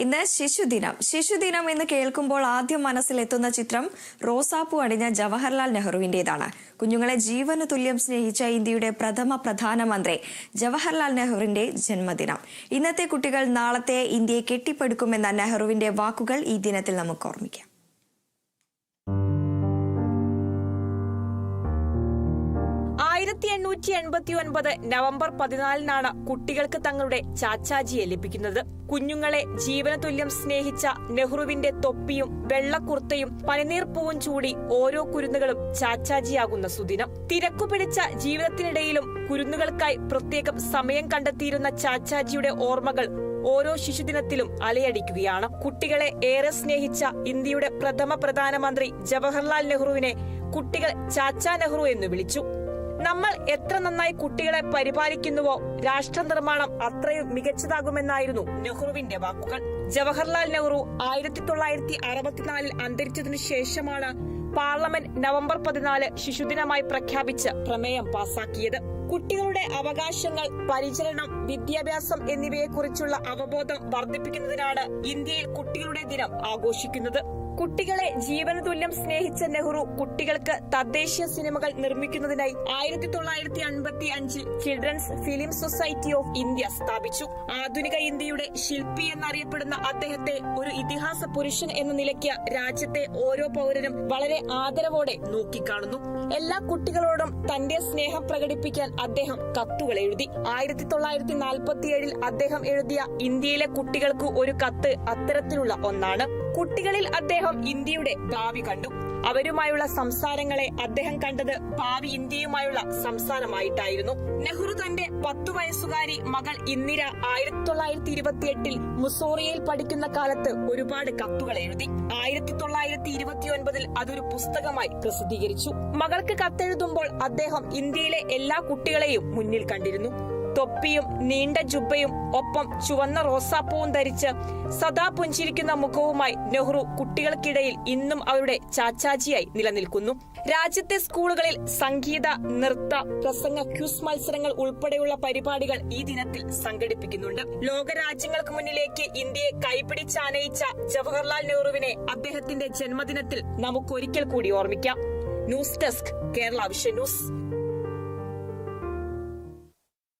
ഇന്ന് ശിശുദിനം. ശിശുദിനം എന്ന് കേൾക്കുമ്പോൾ ആദ്യം മനസ്സിലെത്തുന്ന ചിത്രം റോസാപ്പൂ അണിഞ്ഞ ജവഹർലാൽ നെഹ്റുവിന്റേതാണ്. കുഞ്ഞുങ്ങളെ ജീവന് തുല്യം സ്നേഹിച്ച ഇന്ത്യയുടെ പ്രഥമ പ്രധാനമന്ത്രി ജവഹർലാൽ നെഹ്റുവിന്റെ ജന്മദിനം. ഇന്നത്തെ കുട്ടികൾ നാളത്തെ ഇന്ത്യയെ കെട്ടിപ്പടുക്കുമെന്ന നെഹ്റുവിന്റെ വാക്കുകൾ ഈ ദിനത്തിൽ നമുക്ക് ഓർമ്മിക്കാം. ആയിരത്തി എണ്ണൂറ്റി എൺപത്തി ഒൻപത് നവംബർ പതിനാലിനാണ് കുട്ടികൾക്ക് തങ്ങളുടെ ചാച്ചാജിയെ ലഭിക്കുന്നത്. കുഞ്ഞുങ്ങളെ ജീവന തുല്യം സ്നേഹിച്ച നെഹ്റുവിന്റെ തൊപ്പിയും വെള്ളക്കുർത്തയും പനിനീർ പൂവും ചൂടി ഓരോ കുരുന്നുകളും ചാച്ചാജിയാകുന്ന സുദിനം. തിരക്കു പിടിച്ച ജീവിതത്തിനിടയിലും കുരുന്നുകൾക്കായി പ്രത്യേകം സമയം കണ്ടെത്തിയിരുന്ന ചാച്ചാജിയുടെ ഓർമ്മകൾ ഓരോ ശിശുദിനത്തിലും അലയടിക്കുകയാണ്. കുട്ടികളെ ഏറെ സ്നേഹിച്ച ഇന്ത്യയുടെ പ്രഥമ പ്രധാനമന്ത്രി ജവഹർലാൽ നെഹ്റുവിനെ കുട്ടികൾ ചാച്ചാ നെഹ്റു എന്ന് വിളിച്ചു. നമ്മൾ എത്ര നന്നായി കുട്ടികളെ പരിപാലിക്കുന്നുവോ രാഷ്ട്ര നിർമ്മാണം അത്രയും മികച്ചതാകുമെന്നായിരുന്നു നെഹ്റുവിന്റെ വാക്കുകൾ. ജവഹർലാൽ നെഹ്റു ആയിരത്തി തൊള്ളായിരത്തി അറുപത്തിനാലിൽ അന്തരിച്ചതിനു ശേഷമാണ് പാർലമെന്റ് നവംബർ പതിനാല് ശിശുദിനമായി പ്രഖ്യാപിച്ച് പ്രമേയം പാസാക്കിയത്. കുട്ടികളുടെ അവകാശങ്ങൾ പരിചരണം വിദ്യാഭ്യാസം എന്നിവയെക്കുറിച്ചുള്ള അവബോധം വർദ്ധിപ്പിക്കുന്നതിനാണ് ഇന്ത്യയിൽ കുട്ടികളുടെ ദിനം ആഘോഷിക്കുന്നത്. കുട്ടികളെ ജീവന തുല്യം സ്നേഹിച്ച നെഹ്റു കുട്ടികൾക്ക് തദ്ദേശീയ സിനിമകൾ നിർമ്മിക്കുന്നതിനായി ആയിരത്തി തൊള്ളായിരത്തി അൻപത്തി അഞ്ചിൽ children's film society of India സ്ഥാപിച്ചു. ആധുനിക ഇന്ത്യയുടെ ശില്പി എന്നറിയപ്പെടുന്ന അദ്ദേഹത്തെ ഒരു ഇതിഹാസ പുരുഷൻ എന്ന നിലയ്ക്ക് രാജ്യത്തെ ഓരോ പൗരനും വളരെ ആദരവോടെ നോക്കിക്കാണുന്നു. എല്ലാ കുട്ടികളോടും തന്റെ സ്നേഹം പ്രകടിപ്പിക്കാൻ അദ്ദേഹം കത്തുകൾ എഴുതി ആയിരത്തി തൊള്ളായിരത്തി നാൽപ്പത്തിയേഴിൽ അദ്ദേഹം എഴുതിയ ഇന്ത്യയിലെ കുട്ടികൾക്ക് ഒരു കത്ത് അത്തരത്തിലുള്ള ഒന്നാണ്. കുട്ടികളിൽ അദ്ദേഹം ഇന്ത്യയുടെ ഭാവി കണ്ടു. അവരുമായുള്ള സംസാരങ്ങളെ അദ്ദേഹം കണ്ടത് ഭാവി ഇന്ത്യയുമായുള്ള സംസാരമായിട്ടായിരുന്നു. നെഹ്റു തന്റെ പത്തു വയസ്സുകാരി മകൾ ഇന്ദിര ആയിരത്തി തൊള്ളായിരത്തി ഇരുപത്തിയെട്ടിൽ മുസോറിയയിൽ പഠിക്കുന്ന കാലത്ത് ഒരുപാട് കത്തുകൾ എഴുതി. ആയിരത്തി തൊള്ളായിരത്തി ഇരുപത്തിയൊൻപതിൽ അതൊരു പുസ്തകമായി പ്രസിദ്ധീകരിച്ചു. മകൾക്ക് കത്തെഴുതുമ്പോൾ അദ്ദേഹം ഇന്ത്യയിലെ എല്ലാ കുട്ടികളെയും മുന്നിൽ കണ്ടിരുന്നു. തൊപ്പിയും നീണ്ട ജുബയും ഒപ്പം ചുവന്ന റോസാപ്പൂവും ധരിച്ച് സദാ പുഞ്ചിരിക്കുന്ന മുഖവുമായി നെഹ്റു കുട്ടികൾക്കിടയിൽ ഇന്നും അവരുടെ ചാച്ചാജിയായി നിലനിൽക്കുന്നു. രാജ്യത്തെ സ്കൂളുകളിൽ സംഗീത നൃത്ത പ്രസംഗ ക്യൂസ് മത്സരങ്ങൾ ഉൾപ്പെടെയുള്ള പരിപാടികൾ ഈ ദിനത്തിൽ സംഘടിപ്പിക്കുന്നുണ്ട്. ലോക രാജ്യങ്ങൾക്ക് മുന്നിലേക്ക് ഇന്ത്യയെ കൈപിടിച്ചാനയിച്ച ജവഹർലാൽ നെഹ്റുവിനെ അദ്ദേഹത്തിന്റെ ജന്മദിനത്തിൽ നമുക്ക് ഒരിക്കൽ കൂടി ഓർമ്മിക്കാം. News desk Kerala vision news.